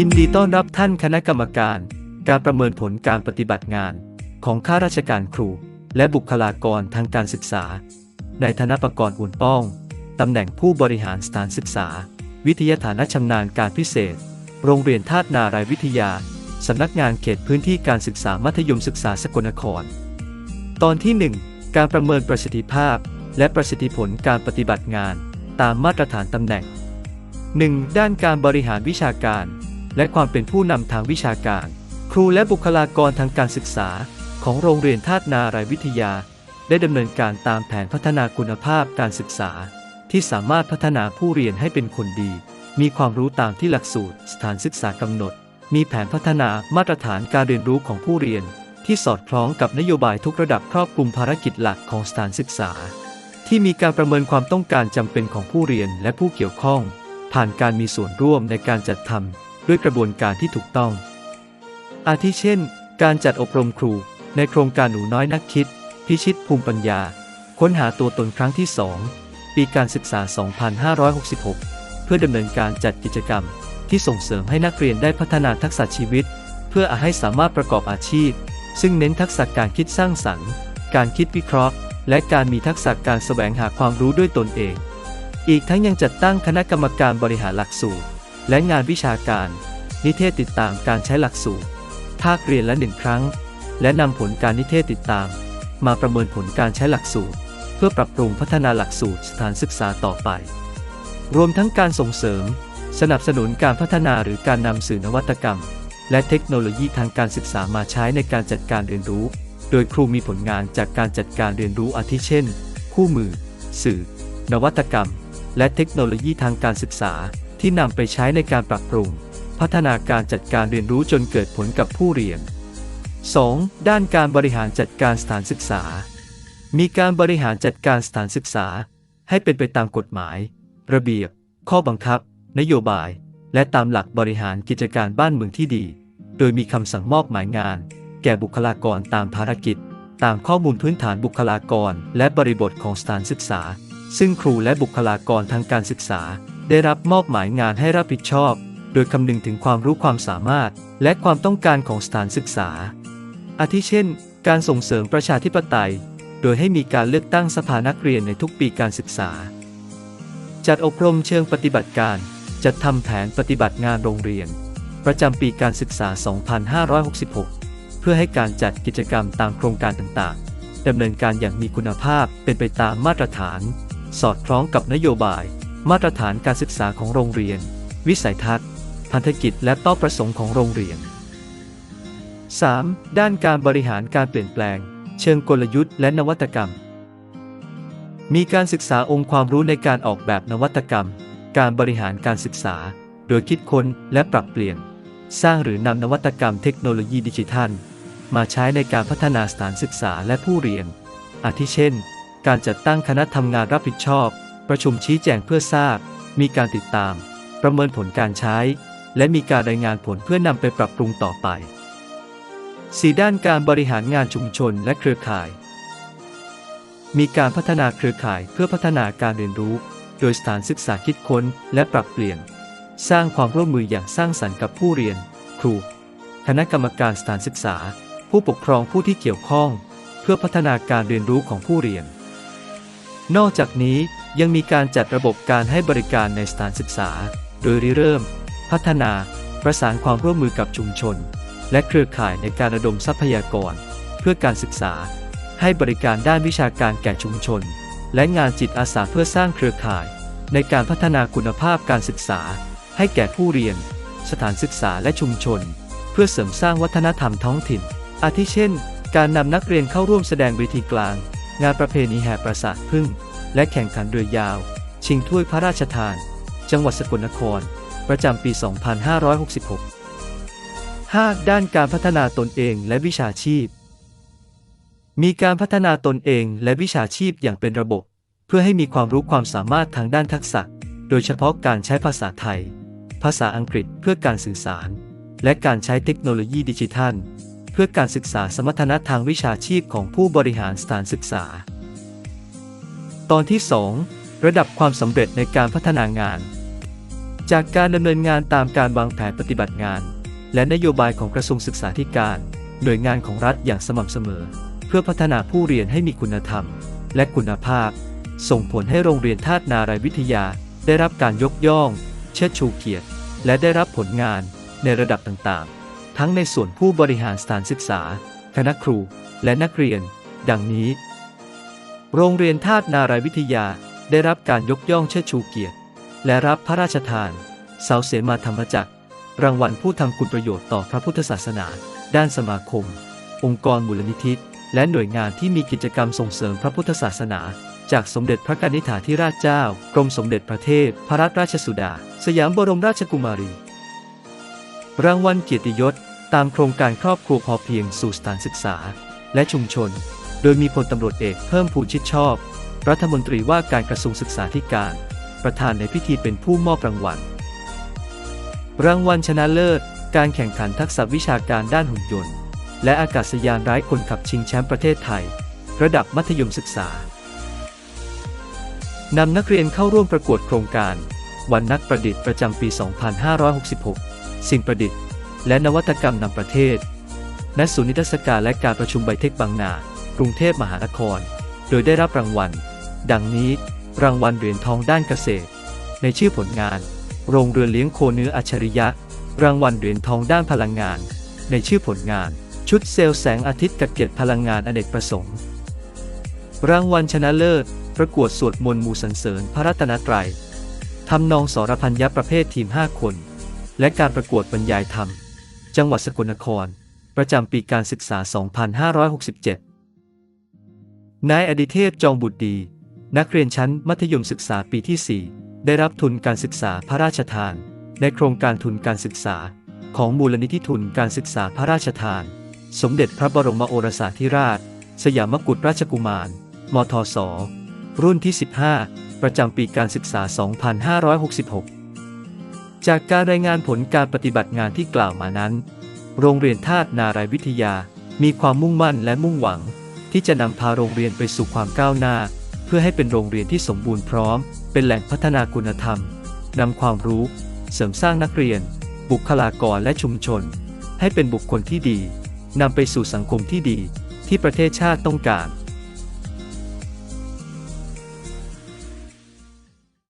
ยินดีต้อนรับท่านคณะกรรมการ การประเมินผลการปฏิบัติงาน ของข้าราชการครู และบุคลากรทางการศึกษา ในธนประกรณ์อุ่นป้อง ตำแหน่งผู้บริหารสถานศึกษา วิทยาฐานะชำนาญการพิเศษ โรงเรียนธาตุนารายวิทยา สำนักงานเขตพื้นที่การศึกษามัธยมศึกษาสกลนคร ตอนที่ 1 การประเมินประสิทธิภาพ และประสิทธิผลการปฏิบัติงาน ตามมาตรฐานตำแหน่ง 1. ด้านการบริหารวิชาการ และความเป็นผู้นำทางวิชาการ ครูและบุคลากรทางการศึกษา ของโรงเรียนธาตุนารายวิทยา ได้ดำเนินการตามแผนพัฒนาคุณภาพการศึกษา ที่สามารถพัฒนาผู้เรียนให้เป็นคนดี มีความรู้ตามที่หลักสูตร สถานศึกษากำหนด มีแผนพัฒนามาตรฐานการเรียนรู้ของผู้เรียน ที่สอดคล้องกับนโยบายทุกระดับครอบคลุมภารกิจหลักของสถานศึกษา ที่มีการประเมินความต้องการจำเป็นของผู้เรียนและผู้เกี่ยวข้องผ่านการมีส่วนร่วมในการจัดทำ ด้วยกระบวนการที่ถูกต้อง อาทิเช่น การจัดอบรมครูในโครงการหนูน้อยนักคิด พิชิตภูมิปัญญา ค้นหาตัวตนครั้งที่ 2 ปีการศึกษา 2566 เพื่อดำเนินการจัดกิจกรรม ที่ส่งเสริมให้นักเรียนได้พัฒนาทักษะชีวิต เพื่อให้สามารถประกอบอาชีพ ซึ่งเน้นทักษะการคิดสร้างสรรค์ การคิดวิเคราะห์ และการมีทักษะการแสวงหาความรู้ด้วยตนเอง อีกทั้งยังจัดตั้งคณะกรรมการบริหารหลักสูตร และงานวิชาการ นิเทศติดตามการใช้หลักสูตร ภาคเรียนละหนึ่งครั้ง และนำผลการนิเทศติดตาม มาประเมินผลการใช้หลักสูตร เพื่อปรับปรุงพัฒนาหลักสูตรสถานศึกษาต่อไป รวมทั้งการส่งเสริม สนับสนุนการพัฒนาหรือการนำสื่อนวัตกรรม และเทคโนโลยีทางการศึกษามาใช้ในการจัดการเรียนรู้ โดยครูมีผลงานจากการจัดการเรียนรู้อาทิเช่น คู่มือ สื่อ นวัตกรรม และเทคโนโลยีทางการศึกษา ที่นำไปใช้ในการปรับปรุง พัฒนาการจัดการเรียนรู้จนเกิดผลกับผู้เรียน 2. ด้านการบริหารจัดการสถานศึกษา มีการบริหารจัดการสถานศึกษา ให้เป็นไปตามกฎหมาย ระเบียบ ข้อบังคับ นโยบาย และตามหลักบริหารกิจการบ้านเมืองที่ดี โดยมีคำสั่งมอบหมายงาน แก่บุคลากรตามภารกิจ ตามข้อมูลพื้นฐานบุคลากร และบริบทของสถานศึกษา ซึ่งครูและบุคลากรทางการศึกษา ได้รับมอบหมายงานให้รับผิดชอบ โดยคำนึงถึงความรู้ความสามารถ และความต้องการของสถานศึกษา อาทิเช่น การส่งเสริมประชาธิปไตย โดยให้มีการเลือกตั้งสภานักเรียนในทุกปีการศึกษา จัดอบรมเชิงปฏิบัติการ จัดทำแผนปฏิบัติงานโรงเรียน ประจำปีการศึกษา 2566 เพื่อให้การจัดกิจกรรมตามโครงการต่างๆดำเนินการอย่างมีคุณภาพเป็นไปตามมาตรฐาน สอดคล้องกับนโยบาย มาตรฐานการศึกษาของโรงเรียน วิสัยทัศน์ พันธกิจและเป้าประสงค์ของโรงเรียน 3. ด้านการบริหารการเปลี่ยนแปลง เชิงกลยุทธ์และนวัตกรรม มีการศึกษาองค์ความรู้ในการออกแบบนวัตกรรม การบริหารการศึกษา โดยคิดค้นและปรับเปลี่ยน สร้างหรือนำนวัตกรรมเทคโนโลยีดิจิทัล มาใช้ในการพัฒนาสถานศึกษาและผู้เรียน อาทิเช่น การจัดตั้งคณะทำงานรับผิดชอบ ประชุมชี้แจงเพื่อทราบ มีการติดตาม ประเมินผลการใช้ และมีการรายงานผลเพื่อนำไปปรับปรุงต่อไป 4. ด้านการบริหารงานชุมชนและเครือข่าย มีการพัฒนาเครือข่ายเพื่อพัฒนาการเรียนรู้ โดยสถานศึกษาคิดค้นและปรับเปลี่ยน สร้างความร่วมมืออย่างสร้างสรรค์กับผู้เรียน ครู คณะกรรมการสถานศึกษา ผู้ปกครองผู้ที่เกี่ยวข้อง เพื่อพัฒนาการเรียนรู้ของผู้เรียน นอกจากนี้ ยังมีการจัดระบบการให้บริการในสถานศึกษา โดยริเริ่ม พัฒนา ประสานความร่วมมือกับชุมชน และเครือข่ายในการระดมทรัพยากร เพื่อการศึกษา ให้บริการด้านวิชาการแก่ชุมชน และงานจิตอาสาเพื่อสร้างเครือข่าย ในการพัฒนาคุณภาพการศึกษา ให้แก่ผู้เรียน สถานศึกษาและชุมชน เพื่อเสริมสร้างวัฒนธรรมท้องถิ่น อาทิเช่น การนำนักเรียนเข้าร่วมแสดงเวทีกลาง งานประเพณีแห่ปราสาทพึ่ง และแข่งขันเรือยาว ชิงถ้วยพระราชทาน จังหวัดสกลนคร ประจำปี 2566 5. ด้านการพัฒนาตนเองและวิชาชีพ มีการพัฒนาตนเองและวิชาชีพอย่างเป็นระบบ เพื่อให้มีความรู้ความสามารถทางด้านทักษะ โดยเฉพาะการใช้ภาษาไทย ภาษาอังกฤษเพื่อการสื่อสาร และการใช้เทคโนโลยีดิจิทัล เพื่อการศึกษาสมรรถนะทางวิชาชีพของผู้บริหารสถานศึกษา ตอนที่ 2 ระดับความสำเร็จในการพัฒนางาน จากการดำเนินงานตามการวางแผนปฏิบัติงาน และนโยบายของกระทรวงศึกษาธิการ หน่วยงานของรัฐอย่างสม่ำเสมอ เพื่อพัฒนาผู้เรียนให้มีคุณธรรม และคุณภาพ ส่งผลให้โรงเรียนธาตุนารายวิทยา ได้รับการยกย่อง เชิดชูเกียรติ และได้รับผลงานในระดับต่างๆ ทั้งในส่วนผู้บริหารสถานศึกษา คณะครู และนักเรียน ดังนี้ โรงเรียนธาตุนารายวิทยาได้รับการยกย่องเชิดชูเกียรติ และรับพระราชทานเสาเสมาธรรมจักร รางวัลผู้ทำคุณประโยชน์ต่อพระพุทธศาสนา ด้านสมาคม องค์กรมูลนิธิและหน่วยงานที่มีกิจกรรมส่งเสริมพระพุทธศาสนา จากสมเด็จพระกนิษฐาธิราชเจ้า กรมสมเด็จพระเทพพระรัตนราชสุดา สยามบรมราชกุมารี รางวัลเกียรติยศ ตามโครงการครอบครัวพอเพียงสู่สถานศึกษา และชุมชน โดยมีพลตำรวจเอกเพิ่มพูชิดชอบ รัฐมนตรีว่าการกระทรวงศึกษาธิการ ประธานในพิธีเป็นผู้มอบรางวัล รางวัลชนะเลิศ การแข่งขันทักษะวิชาการด้านหุ่นยนต์ และอากาศยานไร้คนขับชิงแชมป์ประเทศไทย ระดับมัธยมศึกษานำนักเรียนเข้าร่วมประกวดโครงการ วันนักประดิษฐ์ประจำปี 2566 สิ่งประดิษฐ์ และนวัตกรรมนำประเทศณศูนย์นิทรรศการและการประชุมไบเทคบางนา กรุงเทพมหานคร โดยได้รับรางวัล ดังนี้รางวัลเหรียญทองด้านเกษตร ในชื่อผลงาน โรงเรือนเลี้ยงโคเนื้ออัจฉริยะ รางวัลเหรียญทองด้านพลังงาน ในชื่อผลงาน ชุดเซลล์แสงอาทิตย์กัดเก็บพลังงานอเนกประสงค์ รางวัลชนะเลิศ ประกวดสวดมนต์มูสรรเสริญพระรัตนตรัยทำนองสรพัญญประเภททีม 5 คน และการประกวดบรรยายธรรม จังหวัดสกลนคร ประจำปีการศึกษา 2567 นายอดิเทพจองบุตรดี นักเรียนชั้นมัธยมศึกษาปีที่ 4 ได้รับทุนการศึกษาพระราชทาน ในโครงการทุนการศึกษา ของมูลนิธิทุนการศึกษาพระราชทาน สมเด็จพระบรมโอรสาธิราช สยามกุฎราชกุมาร มทศ รุ่นที่ 15 ประจำปีการศึกษา 2566 จากการรายงานผลการปฏิบัติงานที่กล่าวมานั้น โรงเรียนธาตุนารายวิทยามีความมุ่งมั่นและมุ่งหวัง ที่จะนำพาโรงเรียนไปสู่ความก้าวหน้า เพื่อให้เป็นโรงเรียนที่สมบูรณ์พร้อม เป็นแหล่งพัฒนาคุณธรรมนำความรู้ เสริมสร้างนักเรียน บุคลากรและชุมชน ให้เป็นบุคคลที่ดีนำไปสู่สังคมที่ดี ที่ประเทศชาติต้องการ